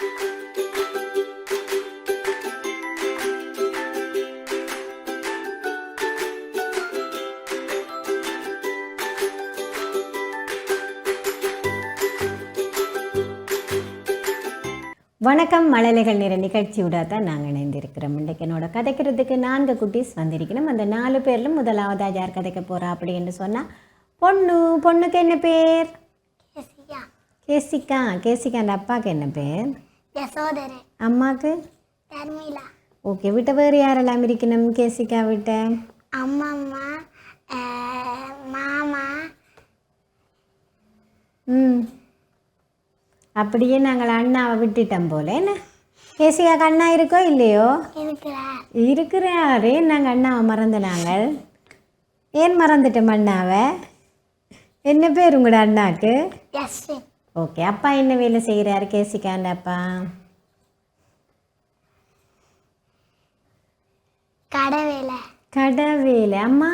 வணக்கம் மழலைகள் நிற நிகழ்ச்சியோட தான் நாங்கள் இணைந்திருக்கிறோம். இன்றைக்கு என்னோட கதைக்கிறதுக்கு நான்கு குட்டீஸ் வந்திருக்கணும். அந்த நாலு பேரில் முதலாவதா யார் கதைக்க போகிறா அப்படின்னு சொன்னால் பொண்ணு பொண்ணுக்கு என்ன பேர்? யசியா கேசிகா. கேசிகாண்ட அப்பாவுக்கு என்ன பேர்? தர்மிளா ஓகே விட்ட வேறு யாரெல்லாம் இருக்கணும் கேசிகா விட்ட அம்மம்மா அஹ், மாமா ம் அப்படியே நாங்கள் அண்ணாவை விட்டுட்டோம் போல என்ன கேசிகாக்கு அண்ணா இருக்கோ இல்லையோ இருக்கிறார் இருக்கிறாரே நாங்கள் அண்ணாவை மறந்து நாங்கள் ஏன் மறந்துட்டோம் அண்ணாவை என்ன பேர் உங்களோட அண்ணாக்கு ஓகே அப்பா என்ன வேலை செய்கிறாரு கேசிகாண்ட அப்பா. கடவேலை கடை வேலை. அம்மா?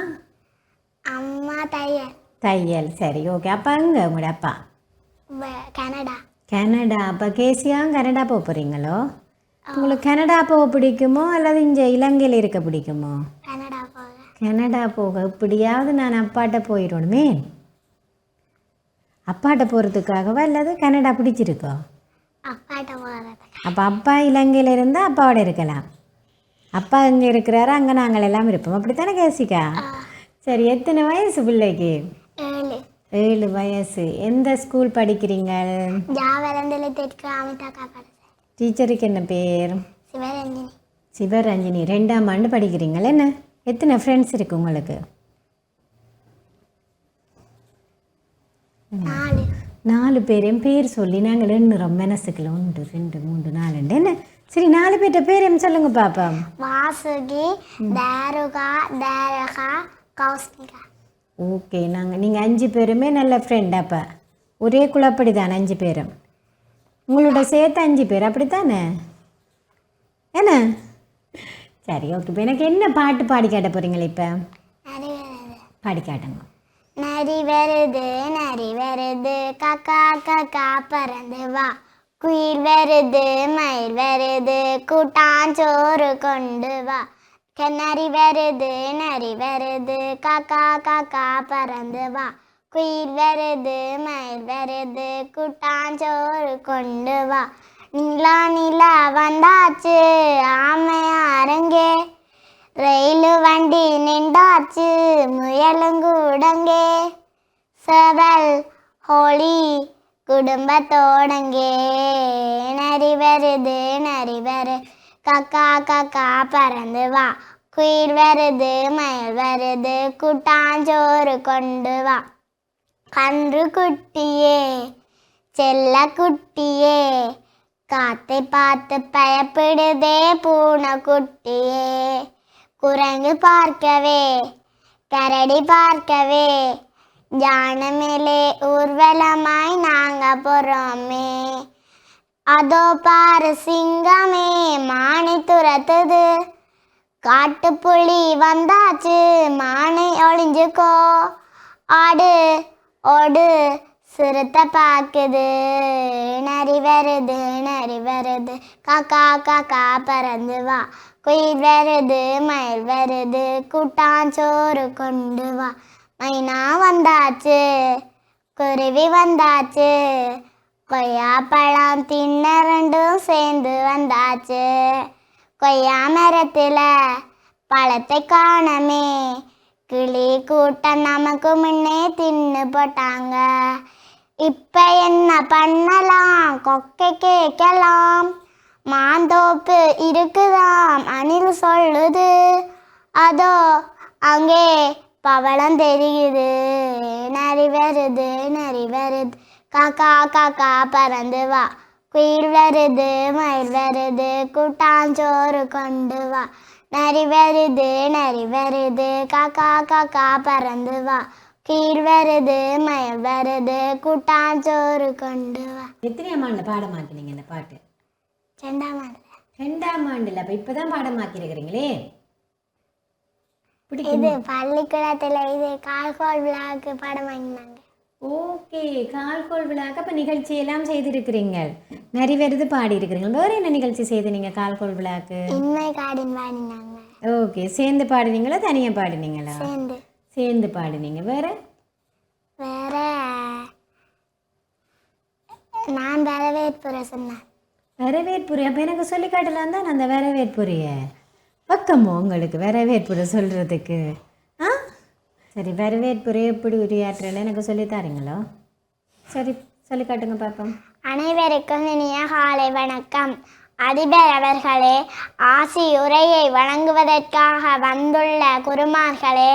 அம்மா தையல். தையல். சரி ஓகே. அப்பா எங்க? உங்களோட அப்பா? கனடா. கனடா. அப்போ கேசியா கனடா போக போகிறீங்களோ உங்களுக்கு கனடா போக பிடிக்குமோ? அல்லது இங்கே இலங்கையில் இருக்க பிடிக்குமோ? கனடா போக. கனடா போக இப்படியாவது நான் அப்பாட்ட போயிடணுமே. அப்பாட்ட போகிறதுக்காகவா அல்லது கனடா பிடிச்சிருக்கோ? அப்பாட்ட போகிறதுக்கு அப்போ அப்பா இலங்கையில் இருந்தால் அப்பாவோட இருக்கலாம். அப்பா இங்கே இருக்கிறாரு அங்கே நாங்கள் எல்லாம் இருப்போம். அப்படித்தானே கேசிக்கா சரி எத்தனை வயசு பிள்ளைக்கு? ஏழு. வயசு. எந்த ஸ்கூல் படிக்கிறீங்க? டீச்சருக்கு என்ன பேர்? சிவரஞ்சினி. சிவரஞ்சினி. ரெண்டாம் ஆண்டு படிக்கிறீங்களா என்ன? எத்தனை ஃப்ரெண்ட்ஸ் இருக்கு உங்களுக்கு? நாலு. நாலு பேரையும் பேர் சொல்லி நாங்கள் எண்ணுறோம் மனசுக்குள்ள ஒன்று ரெண்டு மூன்று நாலுண்டு என்ன? சரி நாலு பேர்ட்ட பேரையும் சொல்லுங்க பாப்பா வாசுகி தாருகா தாரகா கௌஸ்மிகா ஓகே நாங்கள் நீங்கள் அஞ்சு பேருமே நல்ல ஃப்ரெண்ட் அப்போ. ஒரே குழப்படி தானே அஞ்சு பேரும். உங்களோட சேர்த்து அஞ்சு பேர் அப்படித்தானே? என்ன? சரி ஓகே இப்போ எனக்கு என்ன பாட்டு பாடி காட்ட போகிறீங்களே இப்போ? பாடி காட்டுங்க. நரி வருது நரி வருது காக்கா காக்கா பறந்து வா. குயில் வருது மயில் வருது கூட்டாஞ்சோறு கொண்டு வா. கிணறி வருது நரி வருது காக்கா காக்கா பறந்து வா. குயில் வருது மயில் வருது கூட்டாஞ்சோறு கொண்டு வா. நிலா நிலா வந்தாச்சு ஆமையா அரங்கே. ரயிலு வண்டி நின்றாச்சு முயலுங்கூடங்கே செவல் ஹோலி குடும்பத்தோடங்கே. நரி வருது நரி வரு கக்கா கக்கா பறந்து வா. குயில் வருது மயில் வருது கூட்டாஞ்சோறு கொண்டு வா. கன்று குட்டியே செல்ல குட்டியே காத்தை பார்த்து பயப்படுதே பூனை குட்டியே. குரங்கு பார்க்கவே கரடி பார்க்கவே யானை ஊர்வலமாய் நாங்க போறோமே. அதோ பாரு சிங்கமே மானை துரத்துது. காட்டுப்புலி வந்தாச்சு மானை ஒளிஞ்சுக்கோ. ஆடு ஓடு சிறுத்தை பார்க்குது நரி வருது நரி வருது. காக்கா காக்கா பறந்து வா. குயில் வருது மயில் வருது கூட்டாஞ்சோறு கொண்டு வா. மைனா வந்தாச்சு குருவி வந்தாச்சு கொய்யா பழம் தின்ன ரெண்டும் சேர்ந்து வந்தாச்சு. கொய்யா மரத்தில் பழத்தை காணமே. கிளி கூட்டம் நமக்கு முன்னே தின்னு போட்டாங்க. இப்போ என்ன பண்ணலாம்? கொக்கை கேட்கலாம். மாந்தோப்பு இருக்குதாம் அணில் சொல்லுது. அதோ அங்கே பவளம் தெரியுது நரி வருது நரி வருது. காக்கா காக்கா பறந்து வா. குயில் வருது மயில் வருது கூட்டாஞ்சோறு கொண்டு வா. நரி வருது நரி வருது காக்கா காக்கா பறந்து வா. கீழ் வருது மயில் வருது கூட்டாஞ்சோறு கொண்டு வா. எத்தனை எத்தனையாம் ஆண்டில் பாடமாக்கினீங்க இந்த பாட்டு? ரெண்டாம் ஆண்டு. ரெண்டாம் ஆண்டில். அப்போ இப்போ தான் பாடமாக்கியிருக்கிறீங்களே இது பள்ளிக்கூடத்துல இது கால்கோல் விழாவுக்கு படம் வாங்கினாங்க. ஓகே கால்கோள் விழாக்கு அப்போ நிகழ்ச்சி எல்லாம் செய்திருக்கிறீங்க நிறைய வருது பாடி இருக்கிறீங்க வேறு என்ன நிகழ்ச்சி செய்து நீங்கள் கால்கோள் விழாக்கு? இன்மை காடின் வாடினாங்க ஓகே சேர்ந்து பாடினீங்களா தனியாக பாடினீங்களா சேர்ந்து. சேர்ந்து பாடினீங்க வேற? வேற நான் வரவேற்புரை சொன்னேன். வரவேற்புரை. அப்போ எனக்கு சொல்லி காட்டலாம் தான் அந்த வரவேற்புரிய? பக்கமோ உங்களுக்கு வரவேற்புரை சொல்கிறதுக்கு ஆ? சரி வரவேற்புரை எப்படி உரையாற்றுன்னு எனக்கு சொல்லி தாரீங்களோ? சரி சொல்லி காட்டுங்க பார்ப்போம் அனைவருக்கும் இனிய காலை வணக்கம். அதிபர் அவர்களே ஆசி உரையை வழங்குவதற்காக வந்துள்ள குருமார்களே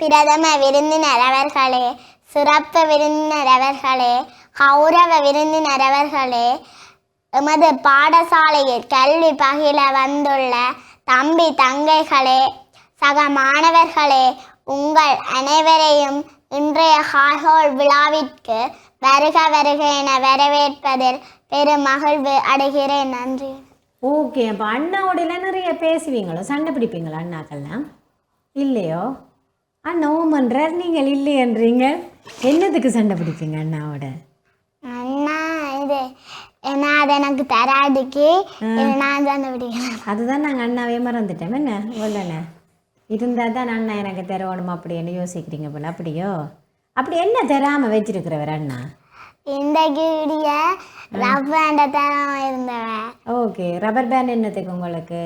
பிரதம விருந்தினர் அவர்களே சிறப்பு விருந்தினர் அவர்களே கௌரவ விருந்தினர் அவர்களே எமது பாடசாலையில் கல்வி பகிர வந்துள்ள தம்பி தங்கைகளே சக மாணவர்களே உங்கள் அனைவரையும் இன்றைய ஹால்ஹோல் விழாவிற்கு வருக வருக என வரவேற்பதில் பெரும் மகிழ்வு அடைகிறேன். நன்றி. ஓகே அப்போ அண்ணாவோட நிறைய பேசுவீங்களோ சண்டை பிடிப்பீங்களா அண்ணாக்கெல்லாம் இல்லையோ? அண்ணா ஓமன்றார் நீங்கள் இல்லையன்றீங்க. என்னதுக்கு சண்டை பிடிப்பீங்க அண்ணாவோட? அண்ணா இது ஏன்னா அது எனக்கு தராதுக்கு. நான் தான் பிடிக்கிறேன் அதுதான் நாங்கள் அண்ணாவே மறந்துட்டோம். என்ன? இல்லைண்ணே இருந்தால் தான் அண்ணா எனக்கு தரணும் அப்படின்னு யோசிக்கிறீங்க போல? அப்படியோ? அப்படி என்ன தராமல் வச்சிருக்கிறவர் அண்ணா? இந்த கீடிய? ரவ்வாண்ட தரம் இருந்தவன் ஓகே. ரப்பர் பேண்ட் என்னத்துக்கு உங்களுக்கு?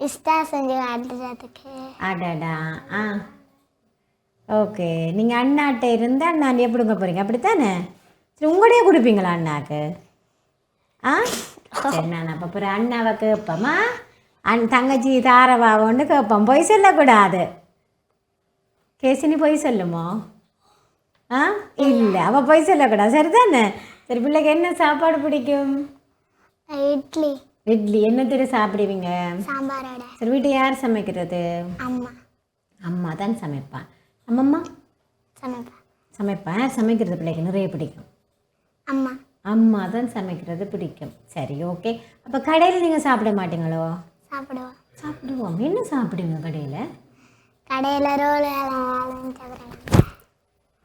இஷ்டா செஞ்சு காட்டுறதுக்கு. அடடா. ஆ. ஓகே. நீங்கள் அண்ணாட்ட இருந்து அண்ணாண்டியே பிடுங்க போகிறீங்க அப்படித்தானே? சரி உங்களையே கொடுப்பீங்களா அண்ணாக்கு? ஆ? சரி நான் அப்போ அப்புறம் அண்ணாவை கேட்போமா? அன் தங்கச்சி தாரவாவோன்னு கேட்போம். பொய் சொல்லக்கூடாது. கேசினி பொய் சொல்லுமோ? ஆ? இல்லை அவள் பொய் சொல்லக்கூடாது. சரிதானே? சரி பிள்ளைக்கு என்ன சாப்பாடு பிடிக்கும்? இட்லி. இட்லி. என்ன திரு சாப்பிடுவீங்க? சாம்பாரோட சரி வீட்டை யார் சமைக்கிறது? அம்மா. அம்மா தான் சமைப்பான் அம்மம்மா? சமைப்பா. சமைப்பான் யார் சமைக்கிறது பிள்ளைக்கு? நிறைய பிடிக்கும். அம்மா. அம்மா தான் சமைக்கிறது பிடிக்கும். சரி ஓகே அப்போ கடையில் நீங்கள் சாப்பிட மாட்டீங்களோ? சாப்பிடுவோம். சாப்பிடுவோம். என்ன சாப்பிடுவீங்க கடையில்? கடையில் ரோல்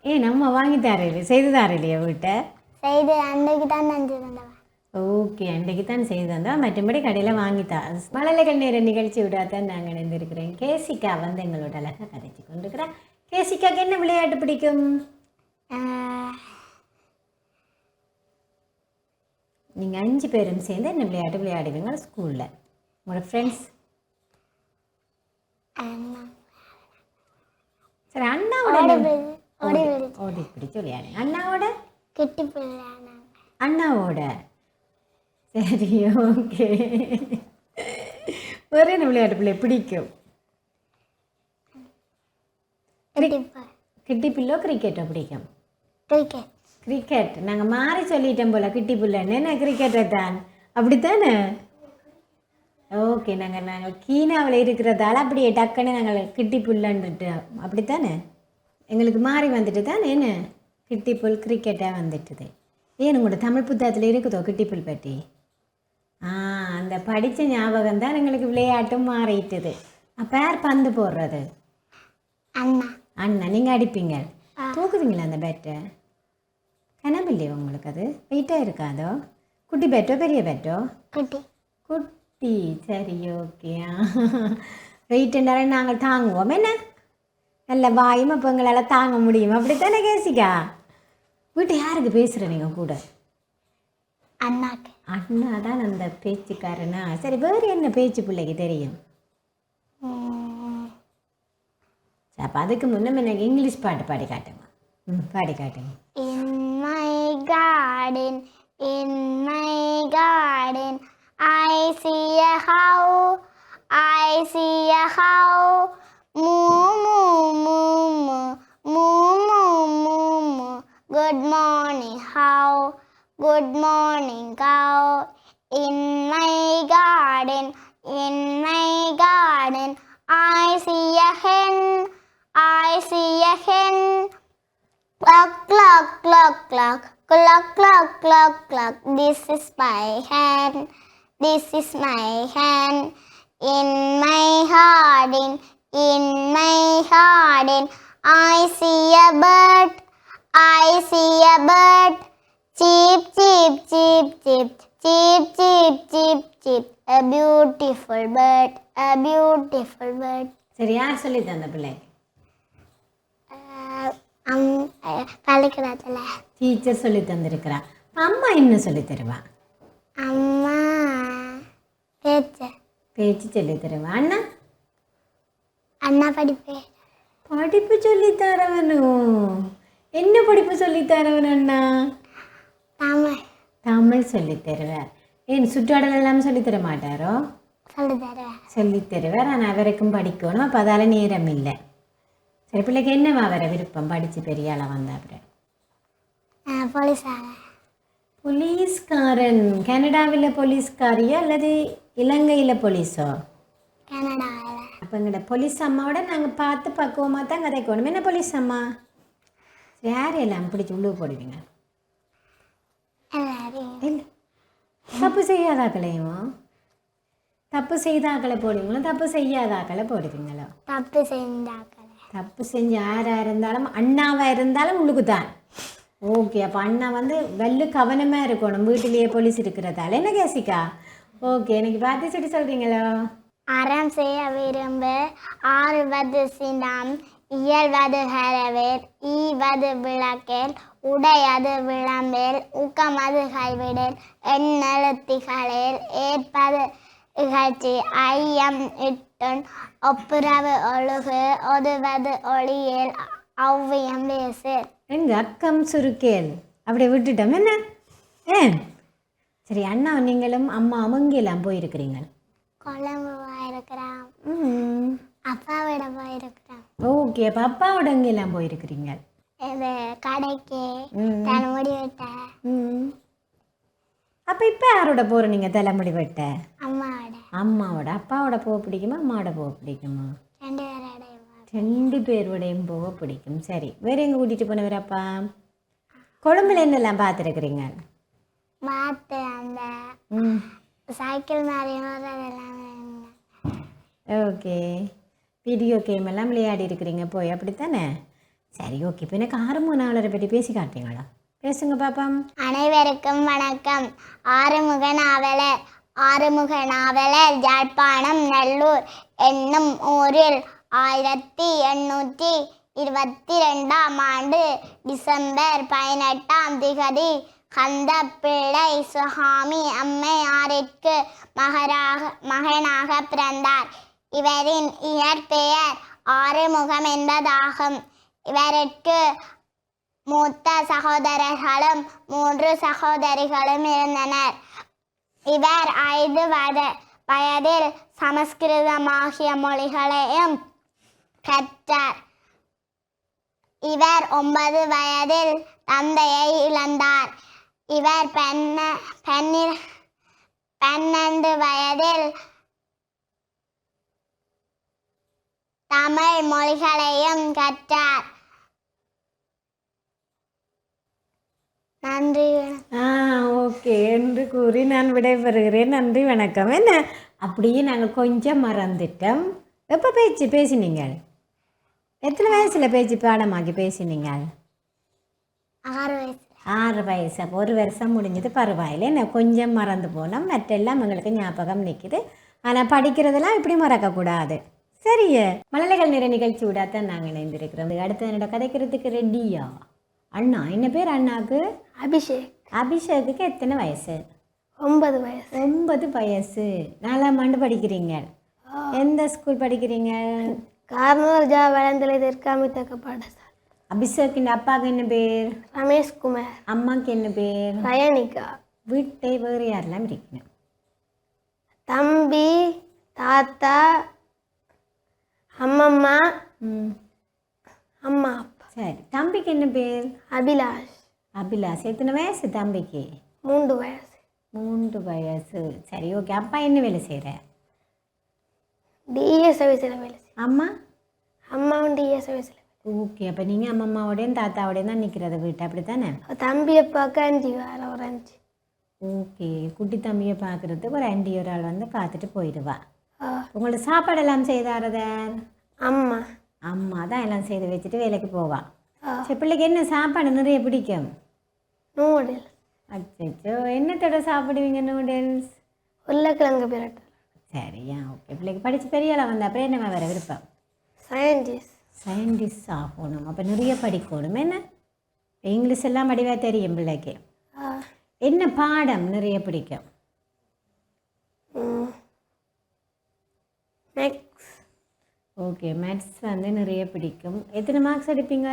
ஏ நம்ம வாங்கி தரையில செய்து தரையிலையா வீட்டை? செய்து அன்றைக்கு தான் நஞ்சு தந்தவன் ஓகே அன்றைக்கு தான் செய்து தந்தோம் மற்றபடி கடையில் வாங்கித்தா மழலைகள் நேர நிகழ்ச்சி விட தான் நாங்கள் இணைந்திருக்கிறேன். கேசிகா வந்து எங்களோட அழகாக கதைச்சு கொண்டிருக்கிறேன் கேசிகாக்கு என்ன விளையாட்டு பிடிக்கும்? நீங்கள் அஞ்சு பேரும் சேர்ந்து என்ன விளையாட்டு விளையாடுவீங்க ஸ்கூலில் உங்களோட ஃப்ரெண்ட்ஸ் சரி அண்ணாவோட ஓடி பிடிச்சு விளையாடுங்க அண்ணாவோட? கிட்டி அண்ணாவோட? சரி ஓகே. வேறு என்ன விளையாட்டு பிள்ளை பிடிக்கும்? கிட்டி பில்லோ கிரிக்கெட்டோ பிடிக்கும்? கிரிக்கெட் கிரிக்கெட் நாங்கள் மாறி சொல்லிட்டோம் போல கிட்டி புல்லன்னு என்ன கிரிக்கெட்டை தான் அப்படித்தானே? ஓகே நாங்கள் நாங்கள் கீனாவில் இருக்கிறதால அப்படியே டக்குன்னு நாங்கள் கிட்டி புல்லன்ட்டு அப்படித்தானே? எங்களுக்கு மாறி வந்துட்டு தானே என்ன? கிட்டி புல் கிரிக்கெட்டாக வந்துட்டுது. ஏன் உங்களோட தமிழ் புத்தகத்தில் இருக்குதோ கிட்டி புல் பற்றி ஆ அந்த படித்த ஞாபகம் தான் எங்களுக்கு விளையாட்டும் மாறிட்டுது. யார் பந்து போடுறது. அண்ணா. அண்ணா நீங்கள் அடிப்பீங்க. தூக்குவீங்களா அந்த பேட்டை உங்களுக்கு அது வெயிட்டாக இருக்காதோ? குட்டி பேட்டோ பெரிய பேட்டோ கிட்டி. குட்டி. சரி ஓகே வெயிட்டுனால நாங்கள் தாங்குவோம். என்ன? நல்ல வாயும் அப்போ எங்களால் தாங்க முடியும். அப்படித்தானே கேசிக்கா வீட்டு யாருக்கு பேசுகிற நீங்கள் கூட? அண்ணாக்கு. அண்ணா தான் அந்த பேச்சுக்காரனா? சரி வேறு என்ன பேச்சு பிள்ளைக்கு தெரியும்? அப்போ அதுக்கு முன்னே எனக்கு இங்கிலீஷ் பாட்டு பாடி காட்டுங்க. പാടിക്കാട്ടെ in my garden in my garden I see a cow I see a cow moo moo moo moo moo moo moo moo good morning cow good morning cow in my garden in my garden I see a hen I see a hen a hen. Cluck, cluck, cluck, cluck, cluck, cluck, cluck, cluck. This is my hand. This is my hand. In my garden, in my garden, I see a bird. I see a bird. Cheep, cheep, cheep, cheep. Cheep, cheep, cheep, cheep. A beautiful bird. A beautiful bird. சரி யார் சொல்லி தந்த பிள்ளை Uh, um, uh, பள்ளிக்கூடத்தில் teacher சொல்லி தந்திருக்கிறா. அம்மா என்ன சொல்லி தருவா? அம்மா பேச்சு. பேச்சு சொல்லி தருவா. அண்ணா? அண்ணா படிப்பேன் படிப்பு சொல்லி தரவனும் என்ன படிப்பு சொல்லி தரவன் அண்ணா? தமிழ். தமிழ் சொல்லி தருவார். ஏன் சுற்றாடல் எல்லாம் சொல்லி தர மாட்டாரோ சொல்லி தருவேன் சொல்லி தருவார். ஆனால் அவருக்கும் படிக்கணும். அப்போ அதால் நேரம் இல்லை. சரி பிள்ளைக்கு என்னவா வர விருப்பம்? படித்து பெரிய ஆளாக வந்த அப்புறம் போலீஸ்காரன். கனடாவில் போலீஸ்காரியா அல்லது இலங்கையில் போலீஸோ? அப்போ எங்கள்ட போலீஸ் அம்மாவோட நாங்கள் பார்த்து பக்குவமாக தான் கதைக்கணும். என்ன போலீஸ் அம்மா? யார் எல்லாம் பிடிச்சி உள்ளே போடுவீங்க. தப்பு செய்யாதாக்களையுமோ தப்பு செய்தாக்களை போடுவீங்களோ? தப்பு செய்யாதாக்களை போடுவீங்களோ? தப்பு செஞ்சாக்களை தப்பு செஞ்சு யாராக இருந்தாலும் அண்ணாவாக இருந்தாலும் உள்ளுக்கு தான் ஓகே அப்போ அண்ணா வந்து வெள்ளு கவனமாக இருக்கணும். வீட்டிலேயே போலீஸ் இருக்கிறதால. என்ன கேசிக்கா ஓகே எனக்கு பார்த்து சொல்லி சொல்கிறீங்களோ அறம் செய்ய விரும்பு ஆறுவது சினம் இயல்வது ஹரவேல் ஈவது விளக்கேல் உடையது விளம்பேல் ஊக்கமது கைவிடேல் எண்ணெழுத்திகளில் ஏற்பது இகழ்ச்சி ஐயம் இட்டுன் ஒப்புரவு ஒழுகு ஒதுவது ஒளியேல் ஔவியம் பேசு. எங்க அக்கம் சுருக்கேல். அப்படியே விட்டுட்டோம். என்ன? ஏன்? சரி அண்ணா நீங்களும் அம்மாவும் இங்கெல்லாம் போயிருக்கிறீங்க? கொழம்பு போயிருக்கிறான் ம் அப்பாவிட போயிருக்கிறான் ஓகே அப்போ அப்பாவோட எங்கெல்லாம் போயிருக்கிறீங்க? இது கடைக்கு தன் முடி விட்ட. ம் அப்போ இப்போ யாரோட போகிற நீங்கள் தலைமுடி வெட்ட? அம்மாவோட. அம்மாவோட. அப்பாவோட போக பிடிக்குமா? அம்மாவோட போக பிடிக்குமா? ரெண்டு பேரோடையும் போக பிடிக்கும். சரி. வேற எங்கே கூட்டிகிட்டு போனவர் அப்பா? கொழும்புல என்னெல்லாம் பார்த்துருக்குறீங்க? மாத்து அந்த சைக்கிள் ஓகே. வீடியோ கேம் எல்லாம் விளையாடி இருக்கிறீங்க போய். அப்படித்தானே? சரி ஓகே. இப்போ எனக்கு ஹார்மோனாவலரை பற்றி பேசி காட்டுறீங்களா? பேசுங்க பாப்பம். அனைவருக்கும் வணக்கம். ஆறுமுக நாவலர் ஆறுமுக நாவலர் யாழ்ப்பாணம் நல்லூர் என்னும் ஊரில் ஆயிரத்தி எண்ணூற்றி இருபத்தி ரெண்டாம் ஆண்டு டிசம்பர் பதினெட்டாம் திகதி கந்த பிள்ளை சுகாமி அம்மையாரிற்கு மகராக மகனாக பிறந்தார். இவரின் இயற்பெயர் ஆறுமுகம் என்பதாகும். இவருக்கு மூத்த சகோதரர்களும் மூன்று சகோதரிகளும் இருந்தனர். இவர் ஐந்து வயது வயதில் சமஸ்கிருதமாகிய மொழிகளையும் கற்றார். இவர் ஒன்பது வயதில் தந்தையை இழந்தார். இவர் பெண்ண பெண்ணில் பன்னெண்டு வயதில் தமிழ் மொழிகளையும் கற்றார். நன்றி. ஆ ஓகே. என்று கூறி நான் விடைபெறுகிறேன். நன்றி வணக்கம். என்ன? அப்படியே நாங்கள் கொஞ்சம் மறந்துட்டோம். எப்போ பேச்சு பேசினீங்க? எத்தனை வயசில் பேச்சு பாடமாக்கி பேசினீங்க? ஆறு வயசு. ஆறு வயசு. அப்போ ஒரு வருஷம் முடிஞ்சது. பரவாயில்ல. என்ன? கொஞ்சம் மறந்து போனோம். மற்றெல்லாம் எங்களுக்கு ஞாபகம் நிற்குது ஆனால் படிக்கிறதெல்லாம் இப்படி மறக்கக்கூடாது. சரியே. மழலைகள் நிற நிகழ்ச்சி விடாதான் நாங்கள் இணைந்திருக்கிறோம். அடுத்து என்னோட கதைக்கிறதுக்கு ரெடியா அண்ணா என்ன பேர் அண்ணாக்கு? அபிஷேக். அபிஷேக்குக்கு எத்தனை வயசு? ஒன்பது வயசு. ஒன்பது வயசு. நாலாம் ஆண்டு படிக்கிறீங்க. எந்த ஸ்கூல் படிக்கிறீங்க? கார்னர் ஜா வளர்ந்தலை தெற்காமித்தக்க பாடசாலை. அபிஷேக்கின் அப்பாவுக்கு என்ன பேர்? ரமேஷ் குமார் அம்மாவுக்கு என்ன பேர்? ரயனிகா. வீட்டை வேறு யாரெல்லாம் இருக்கணும் தம்பி தாத்தா அம்மம்மா அம்மா சரி தம்பிக்கு என்ன பேர்? அபிலாஷ். அபிலாஷ் எத்தனை வயசு தம்பிக்கு? மூன்று வயசு. மூன்று வயசு. சரி ஓகே அப்பா என்ன வேலை செய்கிற டிஎஸ் சர்வீஸில் வேலை செய்யும் அம்மா? அம்மாவும் டிஎஸ் சர்வீஸில் ஓகே அப்போ நீங்கள் அம்மா அம்மாவோடையும் தாத்தாவோடையும் தான் நிற்கிறது வீட்டு அப்படி தானே தம்பி அப்பாவுக்கு அஞ்சு வேலை ஒரு அஞ்சு. ஓகே குட்டி தம்பியை பார்க்குறதுக்கு ஒரு ஆண்டி ஒரு ஆள் வந்து பார்த்துட்டு போயிடுவா. ஆ, உங்களுக்கு சாப்பாடெல்லாம் செய்தாரத அம்மா. அம்மா தான் எல்லாம் செய்து வச்சுட்டு வேலைக்கு போவா. சரி பிள்ளைக்கு என்ன சாப்பாடு நிறைய பிடிக்கும்? நூடுல்ஸ். அச்சோ என்னத்தோட சாப்பிடுவீங்க நூடுல்ஸ்? உருளைக்கிழங்கு பிரட்டல் சரியா ஓகே. பிள்ளைக்கு படித்து பெரிய ஆளா வந்த அப்புறம் என்ன வேறு விருப்பம்? சயின்டிஸ்ட் சயின்டிஸ்ட் ஆகணும். அப்போ நிறைய படிக்கணும். என்ன? இங்கிலீஷ் எல்லாம் வடிவாக தெரியும் பிள்ளைக்கு. என்ன பாடம் நிறைய பிடிக்கும்? ஓகே மேத்ஸ் வந்து நிறைய பிடிக்கும். எத்தனை மார்க்ஸ் எடுப்பீங்க?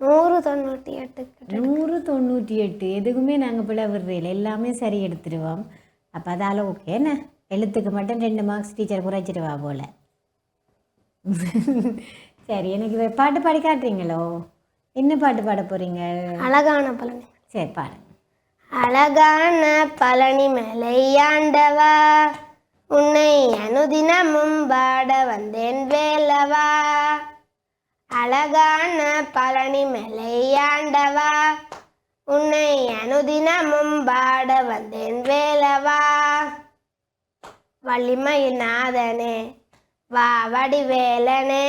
நூறு தொண்ணூற்றி எட்டுக்கு நூறு தொண்ணூற்றி எட்டு. எதுக்குமே நாங்கள் பிள்ளை விடுறதில்ல எல்லாமே சரி எடுத்துடுவோம். அப்போ அதால் ஓகே என்ன? எழுத்துக்கு மட்டும் ரெண்டு மார்க்ஸ் டீச்சர் குறைச்சிடுவா போல். சரி எனக்கு பாட்டு பாடி காட்டுறீங்களோ? என்ன பாட்டு பாட போகிறீங்க அழகான பழனி. சரி பாடு. அழகான பழனி மலையாண்டவா உன்னை அனுதினமும் பாட வந்தேன் வேலவா. அழகான பழனி மலையாண்டவா உன்னை அனுதினமும் பாட வந்தேன் வேலவா. வள்ளிமயில் நாதனே வா வடிவேலனே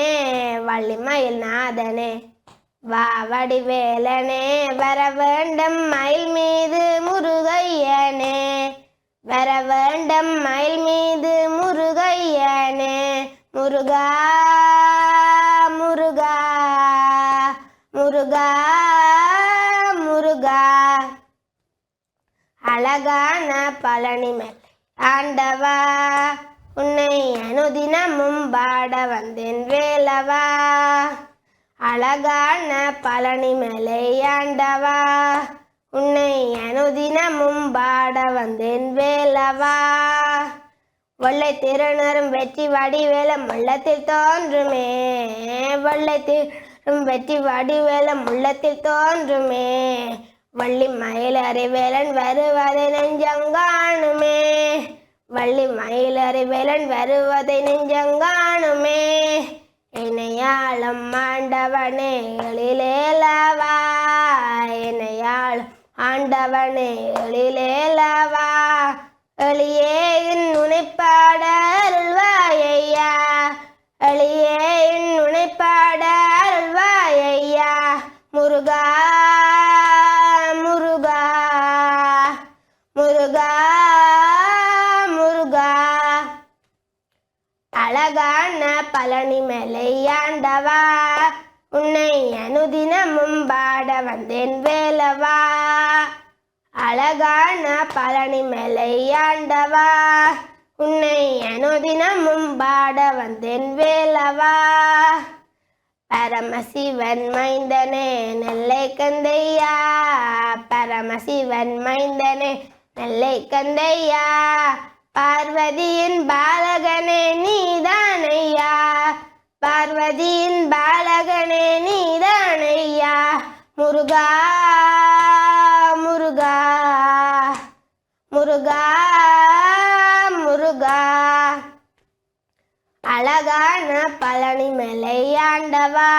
வள்ளிமயில் நாதனே வா வடிவேலனே வர வேண்டும் மயில் மீது முருகையனே. வர வேண்டும் மயில் மீது முருகையனே. முருகா முருகா முருகா முருகா. அழகான பழனிமேல் ஆண்டவா உன்னை அனுதினமும் பாட வந்தேன் வேலவா. அழகான பழனிமலை ஆண்டவா உன்னை அனுதினமும் பாட வந்தேன் வேலவா. வெள்ளை திருநரும் வெற்றி வடிவேலம் உள்ளத்தில் தோன்றுமே. வெள்ளை திரும் வெற்றி வடிவேலம் உள்ளத்தில் தோன்றுமே. வள்ளி மயிலறி வேலன் வருவதை நெஞ்சங்காணுமே வள்ளி மயிலறி வேலன் வருவதை நெஞ்சங்காணுமே இணையாளம் மாண்டவனே எழிலேலவா இணையாளம் ஆண்டவனே எழிலேலவா எளியே என் நுனைப்பாட அருள்வாயையா எளியே என் நுனைப்பாட அருள்வாயையா முருகா முருகா முருகா முருகா. அழகான பழனி மலையாண்டவா உன்னை அனுதினமும் பாட வந்தேன் வேலவா. அழகான பழனி மலையாண்டவா உன்னை அனுதினமும் பாட வந்தேன் வேலவா. பரமசிவன் மைந்தனே நெல்லை கந்தையா. பரமசிவன் மைந்தனே நெல்லை கந்தையா. பார்வதியின் பாலகனே நீதானையா. பார்வதியின் பாலகனே நீதானையா. முருகா முருகா முருகா முருகா அழகான பழனி மலையாண்டவா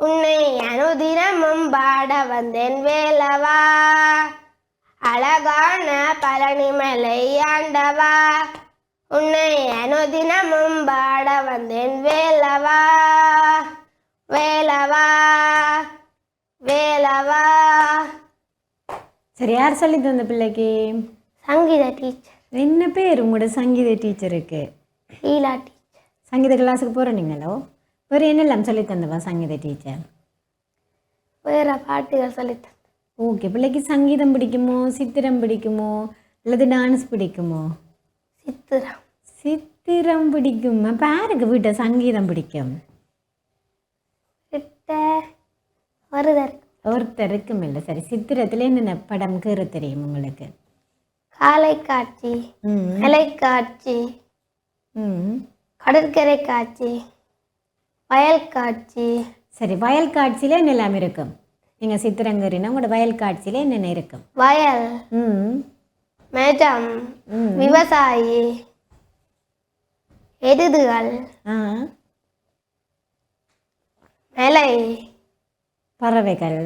உன்னை அனுதினமும் பாட வந்தேன் வேலவா? அழகான பழனி மலையாண்டவா உன்னை அனுதினமும் பாட வந்தேன் வேலவா? வேலவா? வேலவா? சரி யார் சொல்லி தந்த பிள்ளைக்கு? சங்கீத டீச்சர் என்ன பேர் உங்களோட சங்கீத டீச்சருக்கு லீலா டீச்சர் கிளாஸுக்கு போகிறீங்களோ வேறு என்னெல்லாம் சொல்லி தந்தவா சங்கீத டீச்சர் வேற பாட்டுகள் சொல்லித்தந்தேன் ஓகே பிள்ளைக்கு சங்கீதம் பிடிக்குமோ சித்திரம் பிடிக்குமோ அல்லது டான்ஸ் பிடிக்குமோ? சித்திரம். சித்திரம் பிடிக்கும். அப்போ யாருக்கு வீட்டை சங்கீதம் பிடிக்கும்? வருதர் ஒருத்தருக்கும் இல்லை. சரி சித்திரத்தில் என்னென்ன படம் கீற தெரியும் உங்களுக்கு? காலை காட்சி காட்சி ம். கடற்கரை காட்சி வயல் காட்சி. சரி வயல் காட்சியில் என்னெல்லாம் இருக்கும் நீங்கள் சித்திரங்கறினா உங்களோட வயல் காட்சியில் என்னென்ன இருக்கும் வயல் ம். மேஜம் ம். விவசாயி எருதுகள் மலை பறவைகள்.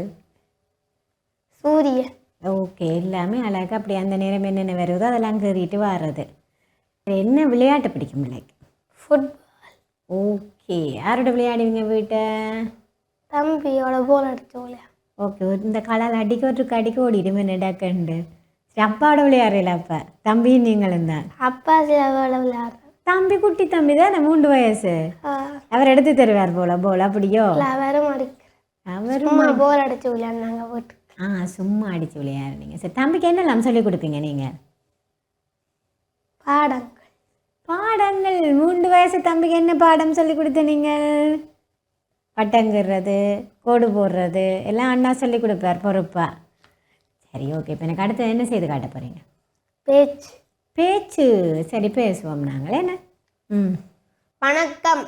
சூரியன். ஓகே எல்லாமே அழகாக அப்படி அந்த நேரம் என்னென்ன வருதோ அதெல்லாம் கீறிட்டு வர்றது. என்ன விளையாட்டு பிடிக்கும் பிள்ளைக்கு ஃபுட்பால் ஓகே யாரோட விளையாடுவீங்க வீட்டை? தம்பியோட போல் அடிச்சு விளையாடு ஓகே இந்த கலால் அடிக்க ஒரு அடிக்க ஓடிடுமே நடக்கண்டு சரி அப்பாவோட விளையாடுறீல அப்போ? தம்பியும் நீங்களும் தான். அப்பா சிலவோட விளையாடுறேன். தம்பி குட்டி தம்பி தானே மூன்று வயசு? அவர் எடுத்து தருவார் போல போல அப்படியோ? வெறும் அடிக்கிறேன் அவர் சும்மா போல் அடிச்சு விளையாடுனாங்க போட்டு ஆ சும்மா அடித்து விளையாடுறீங்க. சரி தம்பிக்கு என்னெல்லாம் சொல்லி கொடுப்பீங்க நீங்கள் பாடங்கள் பாடங்கள். மூன்று வயசு தம்பிக்கு என்ன பாடம் சொல்லி கொடுத்த நீங்கள்? பட்டங்கிறது கோடு போடுறது எல்லாம் அண்ணா சொல்லி கொடுப்பார் பொறுப்பா. சரி ஓகே இப்போ எனக்கு அடுத்து என்ன செய்து காட்ட போகிறீங்க பேச்சு. பேச்சு. சரி பேசுவோம் நாங்கள். என்ன? ம். வணக்கம்.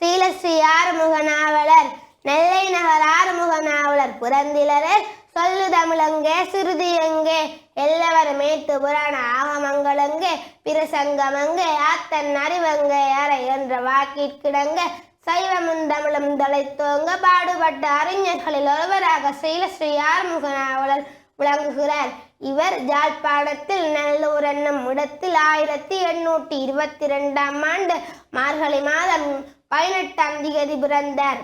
ஸ்ரீலஸ்ரீ ஆறுமுக நாவலர் நெல்லை நகர் ஆறுமுக நாவலர் புறந்திலரே சொல்லு தமிழங்கே சிறுதி எங்கே? எல்லவருமே துபுரான ஆகமங்களங்கே? பிரசங்கமங்கே? ஆத்தன் அறிவங்க? அறை என்ற வாக்கிற்கிடங்க சைவமும் தமிழும் தலைத்தோங்க பாடுபட்ட அறிஞர்களில் ஒருவராக ஸ்ரீலஸ்ரீ ஆறுமுகநாவலர் விளங்குகிறார். இவர் ஜாழ்ப்பாணத்தில் நல்லூர் என்னும் இடத்தில் ஆயிரத்தி எண்ணூற்றி இருபத்தி ரெண்டாம் ஆண்டு மார்கழி மாதம் பதினெட்டாம் திகதி பிறந்தார்.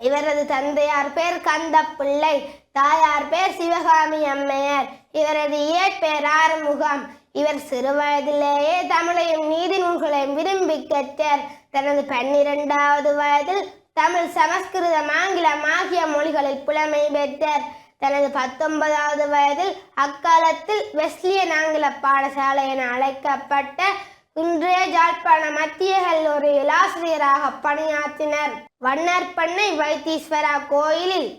இவரது தந்தையார் பேர் கந்த பிள்ளை தாயார் பேர் சிவகாமி அம்மையார். இவரது இயற்பெயர் ஆறுமுகம். இவர் சிறுவயதிலேயே தமிழையும் நீதி நூல்களையும் விரும்பி கற்றார். தனது பன்னிரெண்டாவது வயதில் தமிழ் சமஸ்கிருதம் ஆங்கிலம் ஆகிய மொழிகளில் புலமை பெற்றார். தனது பத்தொன்பதாவது வயதில் அக்காலத்தில் வெஸ்லியன் ஆங்கில பாடசாலை என அழைக்கப்பட்ட இன்றைய ஜாழ்ப்பாண மத்திய கல்லூரியில் ஆசிரியராக பணியாற்றினர். வண்ணற்பண்ணை வைத்தீஸ்வரா கோயிலில்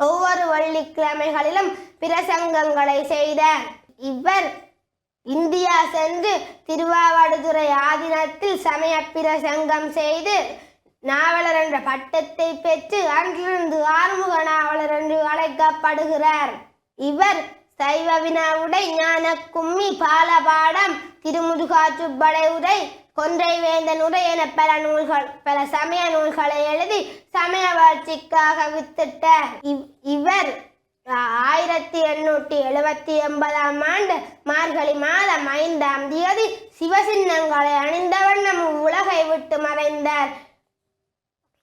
ஒவ்வொரு வெள்ளிக்கிழமைகளிலும் பிரசங்கங்களை செய்தார் இவர் இந்தியா சென்று திருவாவடுதுறை ஆதீனத்தில் சமய பிரசங்கம் செய்து நாவலர் என்ற பட்டத்தை பெற்று அன்றிருந்து ஆறுமுக நாவலர் என்று அழைக்கப்படுகிறார். இவர் சைவ வினாவுடை ஞான கும்மி பாலபாடம் திருமுருகாற்றுப்படை உரை கொன்றை வேந்தன் என பல நூல்கள் பல சமய நூல்களை எழுதி சமய வளர்ச்சிக்காக வித்திட்ட இவ்- இவர் ஆயிரத்தி எண்ணூற்றி எழுபத்தி ஒன்பதாம் ஆண்டு மார்கழி மாதம் ஐந்தாம் தேதி சிவசின்னங்களை அணிந்த வண்ணம் உலகை விட்டு மறைந்தார்.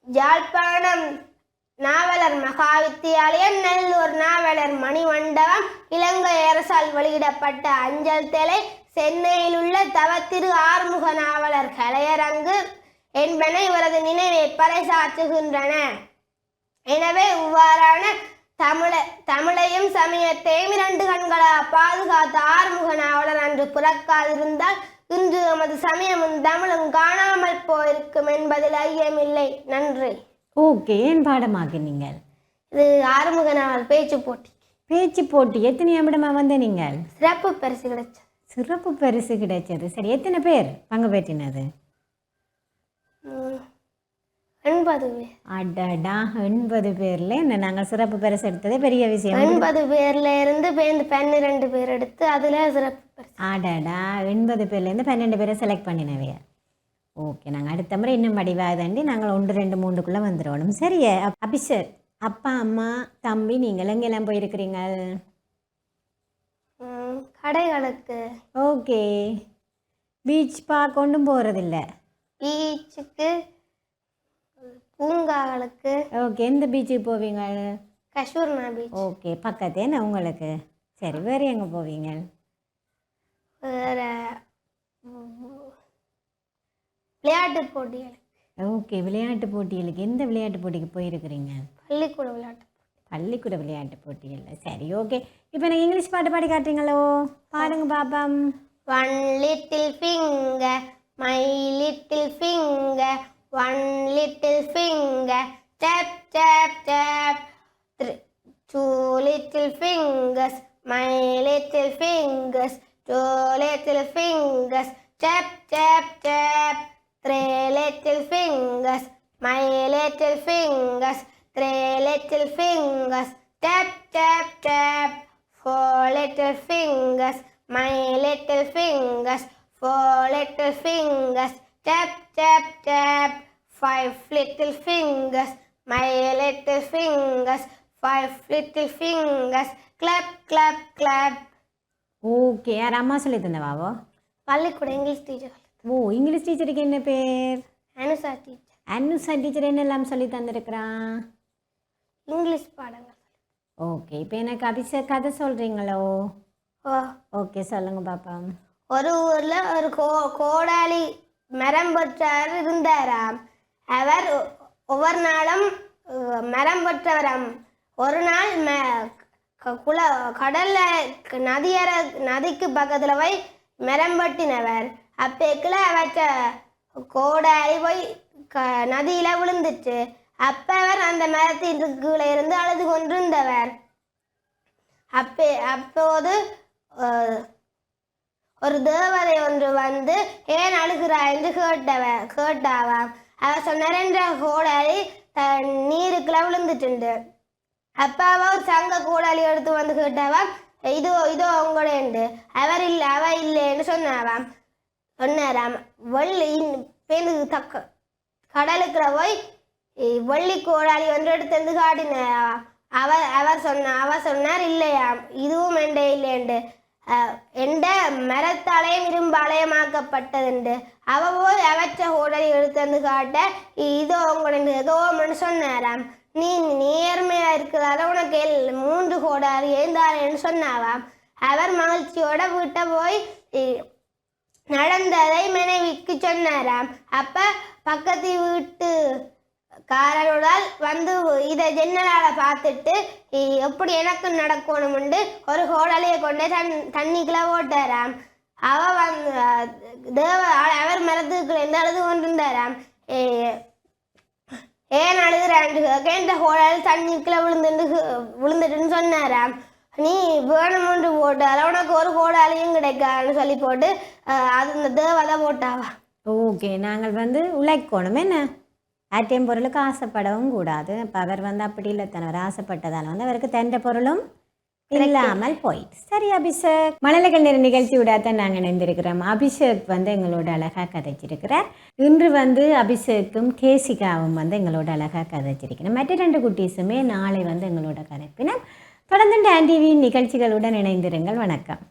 யாழ்ப்பாணம் நாவலர் மகாவித்தியாலயம் நல்லூர் நாவலர் மணிமண்டபம் இலங்கை அரசால் வெளியிடப்பட்ட அஞ்சல் தலை சென்னையில் உள்ள தவத்திரு ஆறுமுக நாவலர் கலையரங்கு என்பன இவரது நினைவை பறைசாற்றுகின்றன. எனவே இவ்வாறான தமிழ தமிழையும் சமயத்தையும் இரண்டு கண்களா பாதுகாத்த ஆறுமுக நாவலர் அன்று பிறக்காதிருந்தால் இன்று எமது சமயமும் தமிழும் காணாமல் போயிருக்கும் என்பதில் ஐயமில்லை. நன்றி. ஓகே ஏன் பாடமாக்குனீங்க இது ஆறுமுக நாவல் பேச்சு போட்டி. பேச்சு போட்டி. எத்தனை நிமிடமாக வந்த நீங்கள்? சிறப்பு பரிசு கிடைச்சது சிறப்பு பரிசு கிடைச்சது. சரி எத்தனை பேர் பங்கு பெற்றினது? எண்பது பேர். அடடா எண்பது பேர்ல என்ன நாங்கள் சிறப்பு பரிசு எடுத்ததே பெரிய விஷயம். எண்பது பேர்ல இருந்து பேருந்து பன்னிரெண்டு பேர் எடுத்து அதுல சிறப்பு பரிசு. அடடா எண்பது பேர்லேருந்து பன்னெண்டு பேரை செலக்ட் பண்ணினவைய ஓகே நாங்கள் அடுத்த முறை இன்னும் வடிவாக தாண்டி நாங்கள் ஒன்று ரெண்டு மூணுக்குள்ளே வந்துடணும் சரியே அப்- அபிஷேக் அப்பா அம்மா தம்பி நீங்கள் எங்கெல்லாம் போயிருக்கிறீங்க? கடைகளுக்கு. ஓகே. பீச் பார்க்க ஒன்றும் போகிறதில்ல பீச்சுக்கு பூங்காகளுக்கு ஓகே. எந்த பீச்சுக்கு போவீங்க? கஷூர்னா பீச். ஓகே. பக்கத்தேன்னு உங்களுக்கு? சரி வேறு எங்கே போவீங்க? வேற விளையாட்டு போட்டிகள் ஓகே. விளையாட்டு போட்டிகளுக்கு. எந்த விளையாட்டு போட்டிக்கு போயிருக்கிறீங்க? பள்ளிக்கூட விளையாட்டு. பள்ளிக்கூட விளையாட்டு போட்டியில் சரி ஓகே இப்போ எனக்கு இங்கிலீஷ் பாட்டு பாடி காட்டுறீங்களோ? பாடுங்க பாப்பம். One little finger my little finger one little finger tap tap tap two little fingers my little fingers two little fingers tap tap tap three little fingers my little fingers Three little fingers tap tap tap Four little fingers, my little fingers. Four little fingers, tap, tap, tap. Five little fingers, my little fingers. Five little fingers, clap, clap, clap. Okay யார் அம்மா சொல்லி தந்தவாவோ பள்ளிக்கூட English teacher ஓ English டீச்சருக்கு என்ன பேர் Anusha teacher Anusha teacher என்னெல்லாம் சொல்லி தந்திருக்கிறான் இங்கிலீஷ் பாடங்கள் ஓகே இப்போ எனக்கு அபிஷேக் கதை சொல்கிறீங்களோ ஓ ஓகே சொல்லுங்க பாப்பா. ஒரு ஊர்ல ஒரு கோ கோடாலி மரம் பெற்றவர் இருந்தாராம். அவர் ஒவ்வொரு நாளும் மரம் பெற்றவராம். ஒரு நாள் ம குள கடல்ல நதியர நதிக்கு பக்கத்துல போய் மரம் வெட்டினவர். அப்பேக்கில் அவற்ற கோடாலி போய் க நதியில விழுந்துச்சு. அப்பவர் அந்த மரத்தின் கீழே இருந்து அழுது கொண்டிருந்தவர். அப்பே அப்போது ஒரு தேவதை ஒன்று வந்து ஏன் அழுகிறாய்? என்று கேட்டவ கேட்டாவாம். அவ சொன்னார் என்ற கோடாலி த நீருக்குள்ள விழுந்துட்டு அப்பாவா ஒரு சங்க கோடாலி எடுத்து வந்து கேட்டாவாம் இதோ இதோ உங்களேண்டு அவர் இல்லை அவ இல்லைன்னு சொன்னாவாம். சொன்னாராம். வெள்ளி பேருந்து தக்க கடலுக்குள்ள போய் வள்ளி கோடாளி ஒன்று எடுத்து வந்து அவர் அவர் சொன்ன அவர் சொன்னார் இல்லையாம் இதுவும் எண்டே இல்லையண்டு எந்த எண்ட மரத்தாலயம் இரும்பாலயமாக்கப்பட்டதுண்டு அவ போய் அவற்ற கோடலி எடுத்து காட்ட இதோ உங்களுக்கு ஏதோ சொன்னாராம். நீ நேர்மையா இருக்கிறார உனக்கு எல் மூன்று கோடாலி எழுந்தாரேன்னு சொன்னாவாம். அவர் மகிழ்ச்சியோட வீட்டை போய் இ- நடந்ததை மனைவிக்கு சொன்னாராம். அப்ப பக்கத்து வீட்டு காரனுடால் வந்து இதை ஜன்னலால பார்த்துட்டு எப்படி எனக்கு நடக்கணும்னு ஒரு ஹோடலையை கொண்டு தன் தண்ணிக்குள்ள போட்டாராம் அவ வந்து தேவ அவர் மரத்துக்குள்ள இருந்து அழுது கொண்டிருந்தாராம் ஏ- ஏன் அழுகிறாண்டு? இந்த ஹோடல் தண்ணிக்குள்ள விழுந்துட்டு விழுந்துட்டுன்னு சொன்னாராம். நீ வேணுமென்று போட்டால உனக்கு ஒரு கோடாலையும் கிடைக்காதுன்னு சொல்லி போட்டு அது இந்த தேவதை போட்டாவா? ஓகே நாங்கள் வந்து உழைக்கணும் என்ன? ஆட்டியம் பொருளுக்கு ஆசைப்படவும் கூடாது. அப்போ அவர் வந்து அப்படி இல்லை தனவர் ஆசைப்பட்டதால் வந்து அவருக்கு தந்த பொருளும் இல்லாமல் போயிட்டு. சரி அபிஷேக். மழலைகள் நேர நிகழ்ச்சியோட தான் நாங்கள் இணைந்திருக்கிறோம். அபிஷேக் வந்து எங்களோட அழகாக கதைச்சிருக்கிறார். இன்று வந்து அபிஷேக்கும் கேசிகாவும் வந்து எங்களோட அழகாக கதைச்சிருக்கிறோம். மற்ற ரெண்டு குட்டீஸுமே நாளை வந்து எங்களோட கதைப்பினம். தொடர்ந்து டான் டிவி நிகழ்ச்சிகளுடன் இணைந்திருங்கள். வணக்கம்.